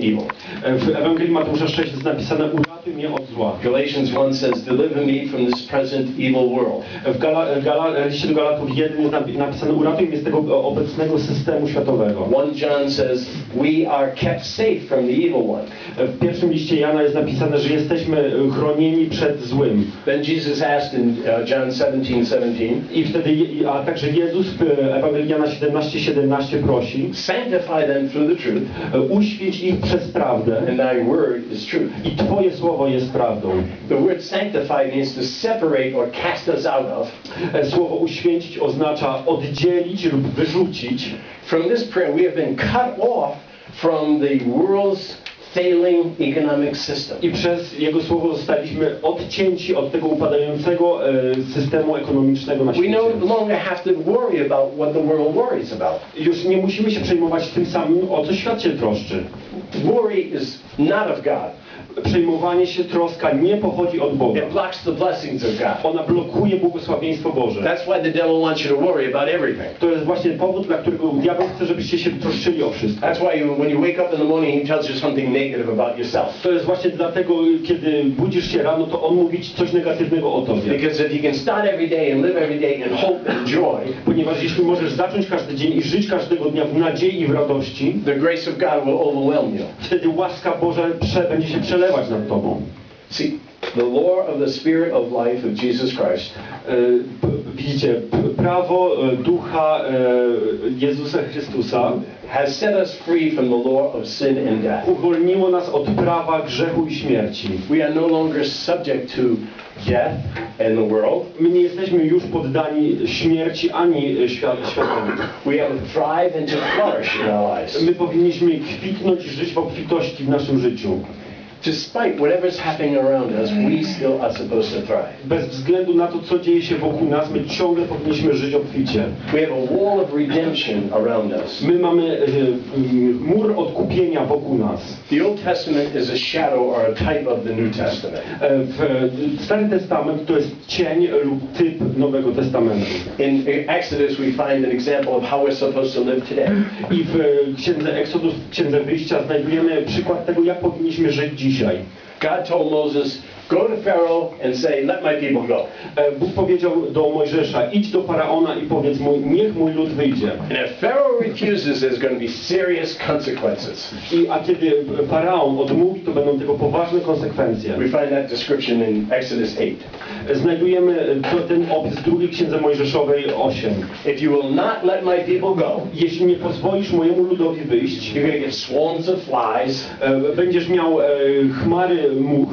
evil. W Ewangelii Mateusza 6 jest napisane uratuj mnie od zła. Galatians 1 says, Deliver me from this present evil world. W Gala, Gala, liście do Galatów 1 jest napisane uratuj mnie z tego obecnego systemu światowego. 1 John says, We are kept safe from the evil one. W pierwszym liście Jana jest napisane, że jesteśmy chronieni przed złym. Then Jesus asked in uh, John 17 17, I wtedy, a także Jezus w Ewangelii Jana 17, 17 prosi, Sanctify them through the truth, uświeć ich przez prawdę and thy word is truth. i Twoje słowo jest prawdą. The word sanctify means to separate or cast us out of. E, Słowo uświęcić oznacza oddzielić lub wyrzucić. From this prayer, we have been cut off from the world's failing economic system. I przez Jego słowo zostaliśmy odcięci od tego upadającego e, systemu ekonomicznego na We świecie. no longer have to worry about what the world worries about. Już nie musimy się przejmować tym samym, o co świat się troszczy. Worry is not of God. Przejmowanie się, troska nie pochodzi od Boga. It blocks the blessings of God. Ona blokuje błogosławieństwo Boże. That's why the devil wants you to worry about everything. To jest właśnie powód, dla którego diabeł chce, żebyście się troszczyli o wszystko. That's why you, when you wake up in the morning, he tells you something negative about yourself. To jest właśnie dlatego, kiedy budzisz się rano, to on mówi ci coś negatywnego o tobie. Because if you can start every day and live every day in hope and joy, Ponieważ jeśli możesz zacząć każdy dzień i żyć każdego dnia w nadziei i w radości, the grace of God will overwhelm you. wtedy łaska Boża prze, będzie się przelewać nad tobą. See, the law of the Spirit of life of Jesus Christ E, widzicie, prawo e, ducha e, Jezusa Chrystusa has set us free from the law of sin and death. uwolniło nas od prawa grzechu i śmierci. We are no longer subject to death and the world. My nie jesteśmy już poddani śmierci ani świat, światowi. We have to thrive and to flourish in our lives. My powinniśmy kwitnąć i żyć w obfitości w naszym życiu. Despite whatever's happening around us, we still are supposed to thrive. Bez względu na to, co dzieje się wokół nas, my ciągle powinniśmy żyć obficie. We have a wall of redemption around us. My mamy e, m, mur odkupienia wokół nas. The Old Testament is a shadow or a type of the New Testament. E, w, e, Stary Testament to jest cień lub typ Nowego Testamentu. In Exodus, we find an example of how we're supposed to live today. I w e, Księdze Exodus, Księdze Wyjścia znajdujemy przykład tego, jak powinniśmy żyć dzisiaj. God told Moses, Go to Pharaoh and say, Let my people go. E, Bóg powiedział do Mojżesza, idź do Faraona i powiedz mu, niech mój lud wyjdzie. And if Pharaoh refuses, there's going to be serious consequences. I, a kiedy Faraon odmówi, to będą tego poważne konsekwencje. We find that description in Exodus 8. Znajdujemy to, ten opis w drugiej księdze Mojżeszowej 8. If you will not let my people go, Jeśli nie pozwolisz mojemu ludowi wyjść, you're going to get swarms of flies. e, będziesz miał e, chmary much,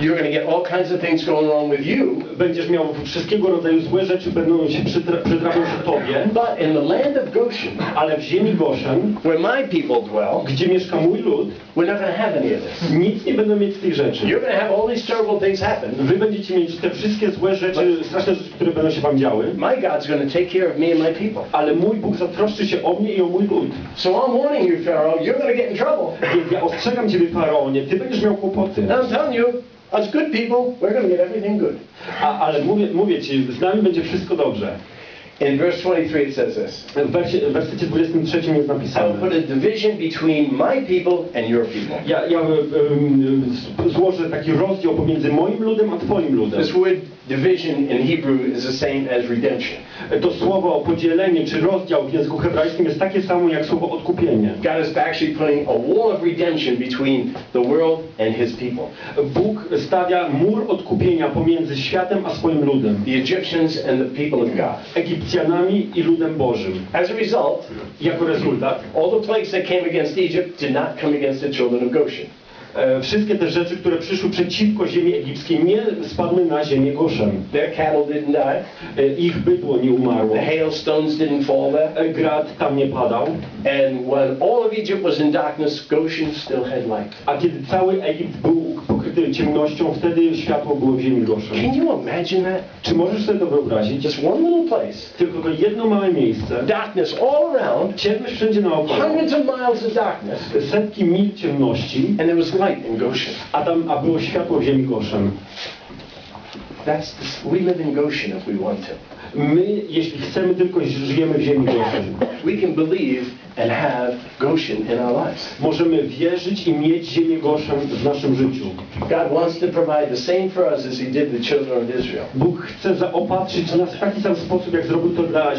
You're going to get all kinds of things going wrong with you. będziesz miał wszystkiego rodzaju złe rzeczy, będą się przytra- przytrafią się tobie, But in the land of Goshen, ale w ziemi Goszen, where my people dwell, gdzie mieszka mój lud, we're not going to have any of this. nic nie będą mieć z tych rzeczy. You're going to have all these terrible things happen. Wy będziecie mieć te wszystkie złe rzeczy, straszne rzeczy, które będą się wam działy, My God's going to take care of me and my people. ale mój Bóg zatroszczy się o mnie i o mój lud. So I'm warning you, Pharaoh, you're going to get in trouble. Więc ja ostrzegam ciebie, Faraonie, ty będziesz miał kłopoty. And I'm telling you, us good people, we're going to get everything good. A, ale mówię, mówię ci, z nami będzie wszystko dobrze. In verse 23 it says this. W wersie, w wersecie 23 jest I will napisane. put a division between my people and your people. Ja, ja z- złożę taki rozdział pomiędzy moim ludem a twoim ludem. This word division in Hebrew is the same as redemption. To słowo podzielenie czy rozdział w języku hebrajskim jest takie samo jak słowo odkupienie. God is actually putting a wall of redemption between the world and his people. Bóg stawia mur odkupienia pomiędzy światem a swoim ludem. The Egyptians and the people of God. Egipcjanami i ludem Bożym. As a result, Jako rezultat all the plagues that came against Egypt did not come against the children of Goshen. E, wszystkie te rzeczy, które przyszły przeciwko ziemi egipskiej nie spadły na ziemię Goszem. Their cattle didn't die. E, Ich bydło nie umarło. The hailstones didn't fall there. E, Grad tam nie padał. And when all of Egypt was in darkness, Goshen still had light. A kiedy cały Egipt był ciemnością, wtedy światło było w ziemi Goszem. Can you imagine that? Czy możesz sobie to wyobrazić? Just one little place. Tylko to jedno małe miejsce, Darkness all around, ciemność wszędzie naokoło, hundreds of miles of darkness, setki mil ciemności, and there was light in Goshen. a tam a było światło w ziemi Goszem. That's the, we live in Goshen if we want to. My, jeśli chcemy, tylko żyjemy w ziemi Goszen. We can believe and have Goshen in our lives. Możemy wierzyć i mieć ziemię Goszen w naszym życiu. God wants to provide the same for us as He did the children of Israel. Bóg chce zaopatrzyć nas w taki sam sposób, jak zrobił to dla e,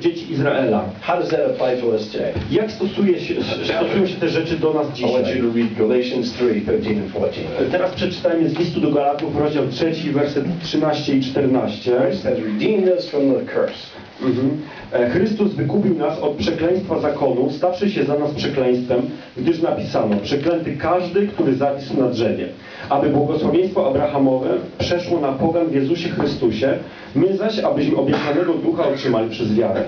dzieci Izraela. How does that apply to us today? Jak stosuje się, stosują się te rzeczy do nas I want dzisiaj? you to read Galatians 3 13 and 14. Teraz przeczytajmy z listu do Galatów, rozdział 3, werset 13 i 14. Christ has redeemed us from the curse. Mhm. E, Chrystus wykupił nas od przekleństwa zakonu, stawszy się za nas przekleństwem, gdyż napisano, przeklęty każdy, który zawisł na drzewie, aby błogosławieństwo Abrahamowe przeszło na pogan w Jezusie Chrystusie, my zaś, abyśmy obiecanego ducha otrzymali przez wiarę.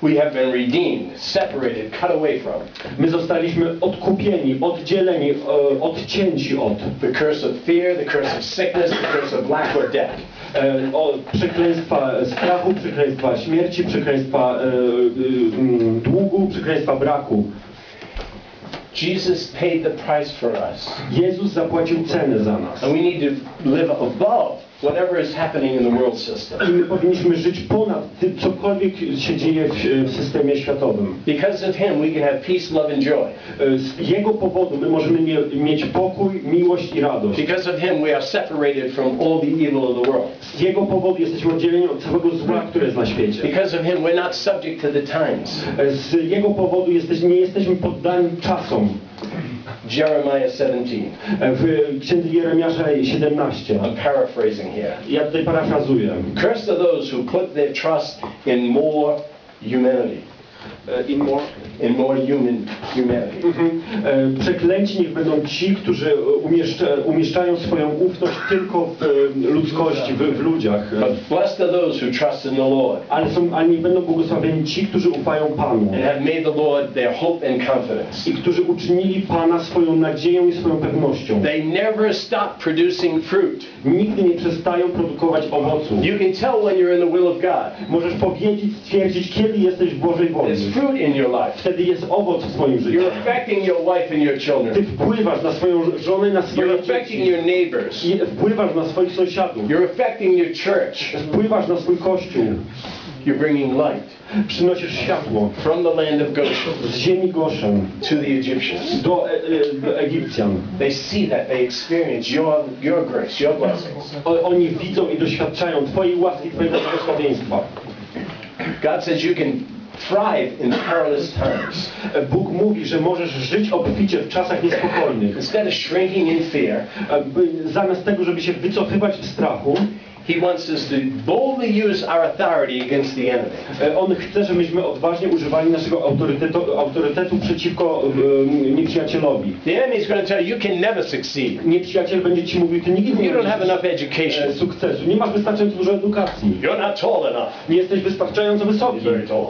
We have been redeemed, separated, cut away from My zostaliśmy odkupieni, oddzieleni, e, odcięci od the curse of fear, the curse of sickness, the curse of lack or death. E, o przekleństwa strachu, przekleństwa śmierci, przekleństwa e, e, mm, długu, przekleństwa braku. Jesus paid the price for us. Jezus zapłacił cenę za nas. And we need to live above whatever is happening in the world system. I my powinniśmy żyć ponad tym, cokolwiek się dzieje w, w systemie światowym. Because of Him, we can have peace, love, and joy. E, Z Jego powodu my możemy mie mieć pokój, miłość i radość. Because of Him, we are separated from all the evil of the world. Z Jego powodu jesteśmy oddzieleni od całego zła, które jest na świecie. Because of Him, we're not subject to the times. E, Z Jego powodu jesteś, nie jesteśmy poddani czasom. Jeremiah 17. E, W księdze Jeremiasza 17. I'm paraphrasing here. Ja tutaj parafrazuję. Cursed are those who put their trust in more humanity, E, In more. More human humanity. Mhm. E, Przeklęci niech będą ci, którzy umieszcza, umieszczają swoją ufność tylko w e, ludzkości, w, w ludziach. E, But blessed are those who trust in the Lord Ale, są, ale nie będą błogosławieni ci, którzy ufają Panu and have made the Lord their hope and confidence. i którzy uczynili Pana swoją nadzieją i swoją pewnością. They never stop producing fruit. Nigdy nie przestają produkować owoców. You can tell when you're in the will of God. Możesz powiedzieć, stwierdzić, kiedy jesteś w Bożej woli. There's fruit in your life. Wtedy jest owoc w Twoim życiu. You're affecting your wife and your Ty children. wpływasz na swoją żonę, na You're swoje affecting dzieci. your neighbors. I wpływasz na swoich sąsiadów. You're affecting your church. Wpływasz na swój kościół. You're bringing light Przynosisz światło from the land of Goshen z ziemi Goszen to the Egyptians. do, e, e, do Egipcjan. They see that, they experience your, your grace, your blessings. O, oni widzą i doświadczają Twojej łaski, Twojego błogosławieństwa. God says you can thrive in perilous times. Bóg mówi, że możesz żyć obficie w czasach niespokojnych. Instead of shrinking in fear, Zamiast tego, żeby się wycofywać w strachu, He wants us to boldly use our authority against the enemy. e, On chce, żebyśmy odważnie używali naszego autorytetu, autorytetu przeciwko e, nieprzyjacielowi. The enemy is going to tell you you can never succeed. Nieprzyjaciel będzie Ci mówił, Ty nigdy nie You don't have enough education. e, sukcesu, nie masz wystarczająco dużo edukacji, You're not tall enough. nie jesteś wystarczająco wysoki. Very tall.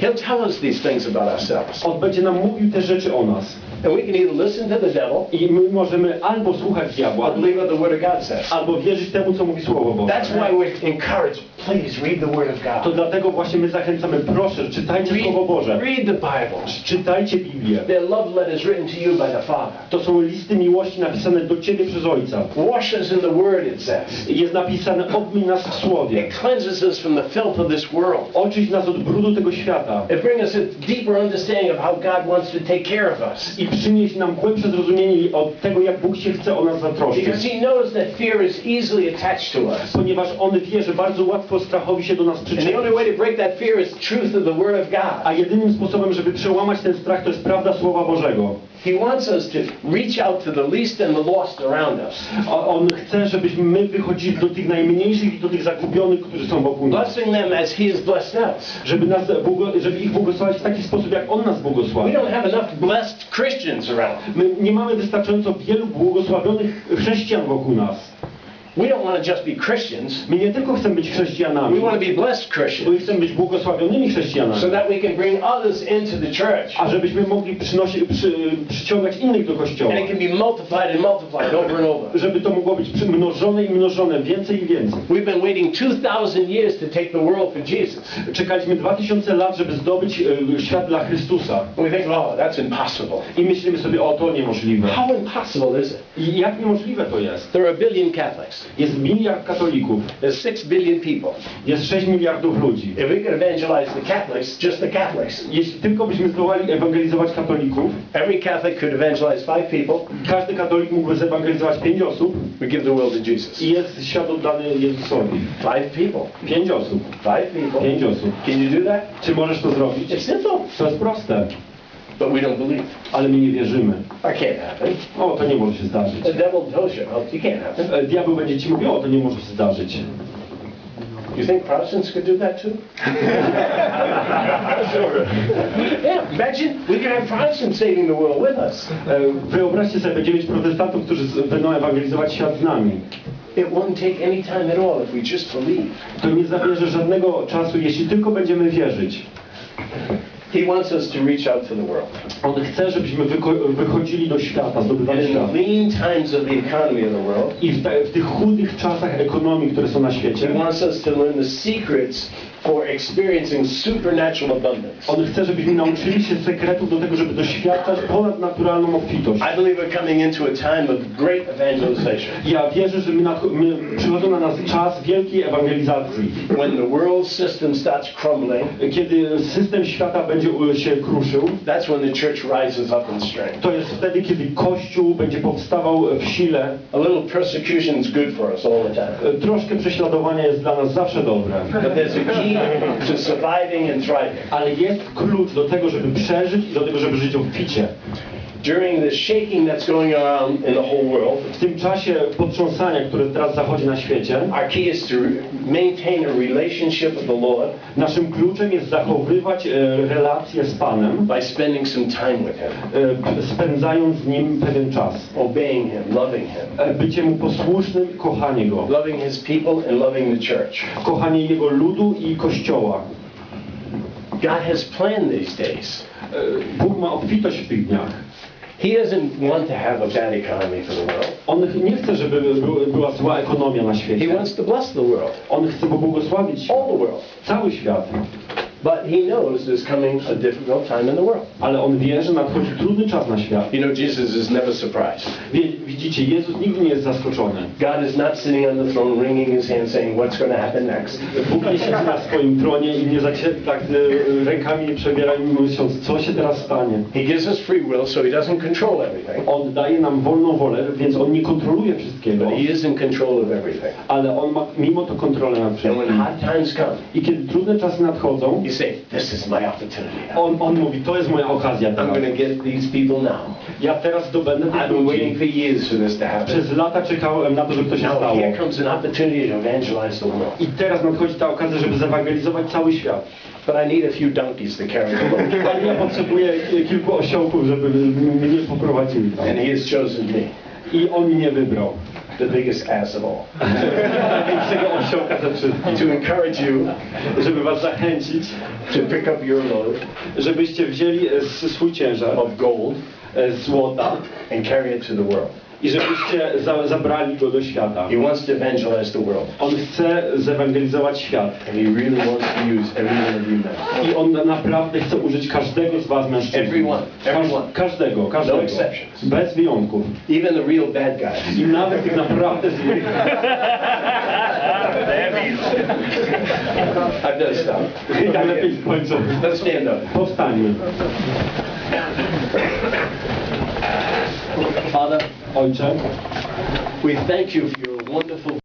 He'll tell us these things about ourselves. On będzie nam mówił te rzeczy o nas. And we can either listen to the devil I my możemy albo słuchać diabła, or believe what the Word of God says. albo wierzyć temu, co mówi Słowo Boże. That's why we're encouraged. Please read the Word of To God. dlatego właśnie my zachęcamy, proszę, czytajcie Słowo Boże. Read, read the Bible. Czytajcie Biblię. They're love letters written to you by the Father. To są listy miłości napisane do Ciebie przez Ojca. Wash us in the Word, it says. Jest napisane, obmyj nas w Słowie. It cleanses us from the filth of this world. Oczyść nas od brudu tego świata. It brings us a deeper understanding of how God wants to take care of us. I przynieść nam głębsze zrozumienie od tego, jak Bóg się chce o nas zatroszczyć. Because He knows that fear is easily attached to us. Ponieważ On wie, że bardzo łatwo strachowi się do nas And the przyczynić. only way to break that fear is truth of the Word of God. A jedynym sposobem, żeby przełamać ten strach, to jest prawda Słowa Bożego. He wants us to reach out to the least and the lost around us, On chce, żebyśmy my wychodzili do tych najmniejszych i do tych zagubionych, którzy są wokół nas. blessing them as He has blessed us. Żeby, nas, żeby ich błogosławić w taki sposób, jak On nas We błogosławi. don't have enough blessed Christians around. My nie mamy wystarczająco wielu błogosławionych chrześcijan wokół nas. We don't want to just be Christians. My nie tylko chcemy być We chrześcijanami, want to be blessed Christians chcemy być błogosławionymi so chrześcijanami. that we can bring others into the church. A żebyśmy mogli przynosić, przy, przyciągać innych do Kościoła. And it can be multiplied and multiplied over and over. Żeby to mogło być przymnożone i mnożone więcej i więcej. We've been waiting 2,000 years to take the world for Jesus. Czekaliśmy 2000 lat, żeby zdobyć e, świat dla Chrystusa. We think, oh, that's impossible. I myślimy sobie, o to niemożliwe. How impossible is it? I jak niemożliwe to jest? There are a billion Catholics. Jest miliard katolików, There's 6 billion people. jest 6 miliardów ludzi. If we could evangelize the Catholics, just the Catholics, Jeśli tylko byśmy zdołali ewangelizować katolików, every Catholic could evangelize five people, każdy katolik mógłby zewangelizować 5 osób we give the world to Jesus. i jest świat oddany Jezusowi. Five people. 5 osób. Five people. 5 osób. Can you do that? Czy możesz to zrobić? It's simple, To jest proste, but we don't believe. ale my nie wierzymy. That can't happen. O, to nie może się zdarzyć. The devil tells you, oh, it can't happen. E, Diabeł będzie ci mówił, o, to nie może się zdarzyć. You think Protestants could do that too? yeah, imagine we could have Protestants saving the world with us. E, Wyobraźcie sobie, będzie mieć protestantów, którzy z- będą ewangelizować świat z nami. It won't take any time at all if we just believe. To nie zabierze żadnego czasu, jeśli tylko będziemy wierzyć. He wants us to reach out to the world. On chce, żebyśmy wychodzili do świata, zdobywali in the świat. lean times of the economy of the world, I w, te, w tych chudych czasach ekonomii, które są na he świecie, wants us to learn the secrets for experiencing supernatural abundance. on chce, żebyśmy nauczyli się sekretów do tego, żeby doświadczać ponadnaturalną obfitość. I believe we're coming into a time of great evangelization. Ja wierzę, że my, my przychodzą na nas czas wielkiej ewangelizacji. When the world system starts crumbling, Kiedy system świata będzie e, się kruszył, that's when the church rises up in strength. to jest wtedy, kiedy Kościół będzie powstawał w sile. A little persecution is good for us all the time. E, Troszkę prześladowania jest dla nas zawsze dobre. But there's a key to surviving and thriving. Ale jest klucz do tego, żeby przeżyć i do tego, żeby żyć obficie. During the shaking that's going on in the whole world, W tym czasie potrząsania, które teraz zachodzi na świecie, our key is to maintain a relationship with the Lord naszym kluczem jest zachowywać e, relacje z Panem, by spending some time with Him, e, spędzając z Nim pewien czas. obeying Him, loving Him, E, Bycie Mu posłusznym, kochanie Go. loving His people, and loving the church. Kochanie Jego ludu i Kościoła. God has planned these days. Bóg ma obfitość w tych dniach. He doesn't want to have a bad economy for the world. On nie chce, żeby by- była zła ekonomia na He świecie. wants to bless the world, On chce pobłogosławić all the world. cały świat. But He knows there's coming a difficult time in the world. Ale on wie, że nadchodzi trudny czas na świat. You know, Jesus is never surprised. Widzicie, Jezus nigdy nie jest zaskoczony. God is not sitting on the throne wringing his hands saying, What's going to happen next? Bóg nie siedzi na swoim tronie i nie tak e, rękami nie przebiera i myśląc, co się teraz stanie. He gives us free will, so He doesn't control everything. On daje nam wolną wolę, więc on nie kontroluje wszystkiego, But He is in control of everything. ale on ma mimo to kontrolę nad And when wszystkim. hard times come, I kiedy trudne czasy nadchodzą, say, This is my opportunity. on, on mówi, to jest moja okazja I'm teraz. going to get these people now. Ja teraz zdobędę tych I've been waiting ludzi. for years for this to happen. Przez lata czekałem na to, żeby to się Now stało. here comes an opportunity to evangelize the world. I teraz nadchodzi ta okazja, żeby zewangelizować cały świat. But I need a few donkeys to carry the load. Ale ja potrzebuję kilku osiołków, żeby mnie poprowadzili tam. And He has chosen me, I on mnie wybrał. The biggest ass of all, ze to encourage you Żeby was zachęcić, to pick up your load żebyście wzięli swój ciężar of gold złota and carry it to the world. I żebyście za, zabrali go do świata. He wants to evangelize the world. On chce zewangelizować świat. And he really wants to use every one of you men. I on naprawdę chce użyć każdego z was mężczyzn. Everyone. Everyone. Każ, każdego, każdego. No exceptions. Bez wyjątków. Even the real bad guys. I nawet tych naprawdę złych. I've done stop. Ja lepiej skończę. Let's stand up. Powstańmy. Father, Ojcze, we thank you for your wonderful